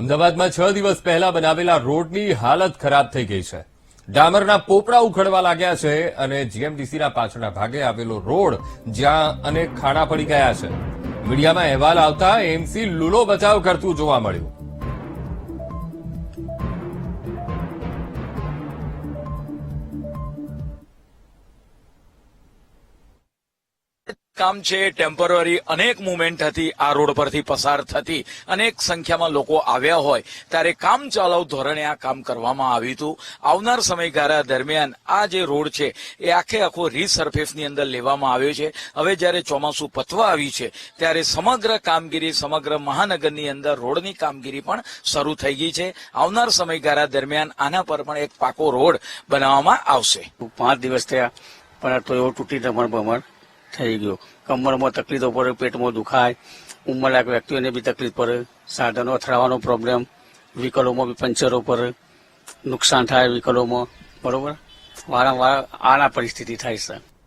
અમદાવાદમાં છ દિવસ પહેલા બનાવેલા રોડની હાલત ખરાબ થઈ ગઈ છે. ડામરના પોપડા ઉખડવા લાગ્યા છે અને જીએમડીસીના પાછળના ભાગે આવેલો રોડ જ્યાં અનેક ખાડા પડી ગયા છે. મીડિયામાં અહેવાલ આવતા એમસી લૂલો બચાવ કરતું જોવા મળ્યું. કામ છે ટેમ્પરરી અનેક મુવમેન્ટ હતી, આ રોડ પરથી પસાર થતી. અનેક સંખ્યામાં લોકો આવ્યા હોય. ત્યારે કામ ચાલુ ધોરણે આ કામ કરવામાં આવ્યું હતું. આવનાર સમયગાળા દરમિયાન આ જે રોડ છે, એ આખે આખો રીસર્ફેસની અંદર લેવામાં આવ્યો છે. હવે જ્યારે ચોમાસું પતવા આવ્યું છે, ત્યારે સમગ્ર કામગીરી, સમગ્ર મહાનગરની અંદર રોડની કામગીરી પણ શરૂ થઈ ગઈ છે. આવનાર સમયગાળા દરમિયાન આના પર પણ એક પાકો રોડ બનાવવામાં આવશે. પાંચ દિવસ થયા, પણ તો એવો તૂટી દમણ ભમણ થઈ ગયો. કમરમાં તકલીફો પડે, પેટમાં દુખાય. ઉંમરલાયક વ્યક્તિઓને બી તકલીફ પડે. સાધનો અથડાવાનો પ્રોબ્લેમ વ્હીકલોમાં બી પંચરો પડે. નુકસાન થાય વ્હીકલોમાં બરોબર? વારંવાર આના પરિસ્થિતિ થાય છે.